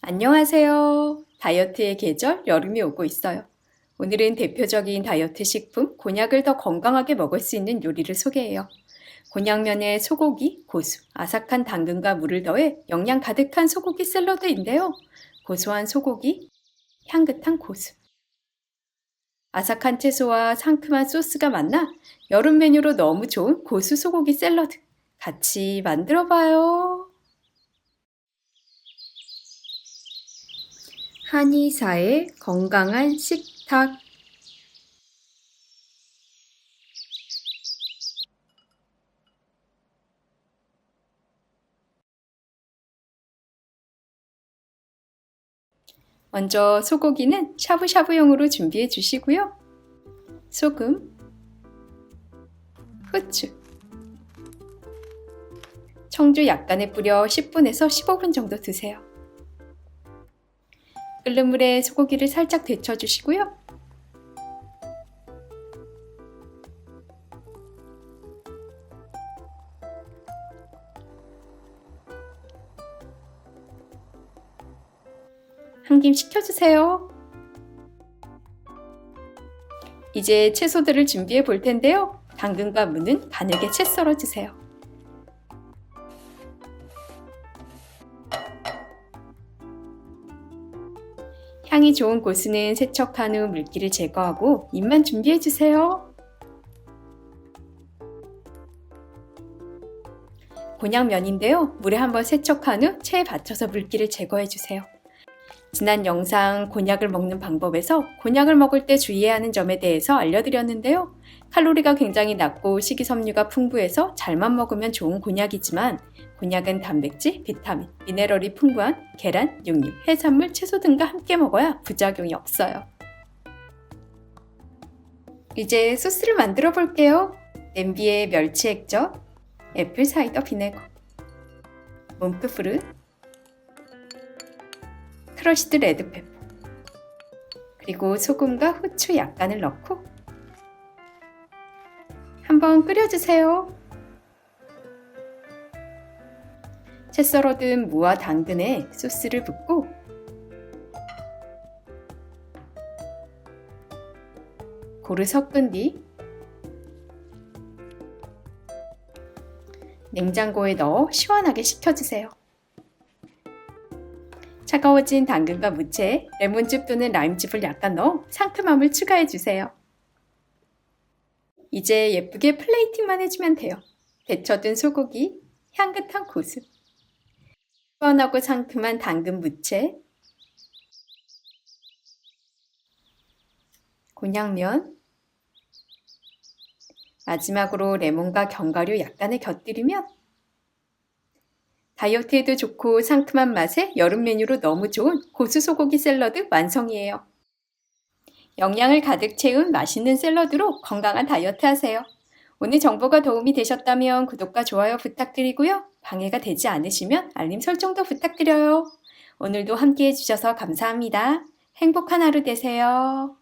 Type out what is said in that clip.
안녕하세요. 다이어트의 계절 여름이 오고 있어요. 오늘은 대표적인 다이어트 식품 곤약을 더 건강하게 먹을 수 있는 요리를 소개해요. 곤약면에 소고기, 고수, 아삭한 당근과 물을 더해 영양 가득한 소고기 샐러드인데요. 고소한 소고기, 향긋한 고수. 아삭한 채소와 상큼한 소스가 만나 여름 메뉴로 너무 좋은 고수 소고기 샐러드. 같이 만들어 봐요. 한의사의 건강한 식탁. 먼저 소고기는 샤브샤브용으로 준비해 주시고요. 소금, 후추, 청주 약간에 뿌려 10분에서 15분 정도 두세요. 끓는 물에 소고기를 살짝 데쳐주시고요. 한 김 식혀주세요. 이제 채소들을 준비해 볼 텐데요. 당근과 무는 가늘게 채 썰어 주세요. 향이 좋은 고수는 세척한 후 물기를 제거하고 잎만 준비해 주세요. 곤약면인데요. 물에 한번 세척한 후 체에 받쳐서 물기를 제거해 주세요. 지난 영상 곤약을 먹는 방법에서 곤약을 먹을 때 주의해야 하는 점에 대해서 알려드렸는데요. 칼로리가 굉장히 낮고 식이섬유가 풍부해서 잘만 먹으면 좋은 곤약이지만 곤약은 단백질, 비타민, 미네랄이 풍부한 계란, 육류, 해산물, 채소 등과 함께 먹어야 부작용이 없어요. 이제 소스를 만들어 볼게요. 냄비에 멸치 액젓, 애플 사이더 비네거, 몬프프르, 크러쉬드 레드페퍼, 그리고 소금과 후추 약간을 넣고 한번 끓여주세요. 채 썰어둔 무와 당근에 소스를 붓고 고루 섞은 뒤 냉장고에 넣어 시원하게 식혀주세요. 차가워진 당근과 무채, 레몬즙 또는 라임즙을 약간 넣어 상큼함을 추가해 주세요. 이제 예쁘게 플레이팅만 해주면 돼요. 데쳐둔 소고기, 향긋한 고수, 시원하고 상큼한 당근 무채, 곤약면, 마지막으로 레몬과 견과류 약간을 곁들이면 다이어트에도 좋고 상큼한 맛의 여름 메뉴로 너무 좋은 고수 소고기 샐러드 완성이에요. 영양을 가득 채운 맛있는 샐러드로 건강한 다이어트 하세요. 오늘 정보가 도움이 되셨다면 구독과 좋아요 부탁드리고요. 방해가 되지 않으시면 알림 설정도 부탁드려요. 오늘도 함께 해주셔서 감사합니다. 행복한 하루 되세요.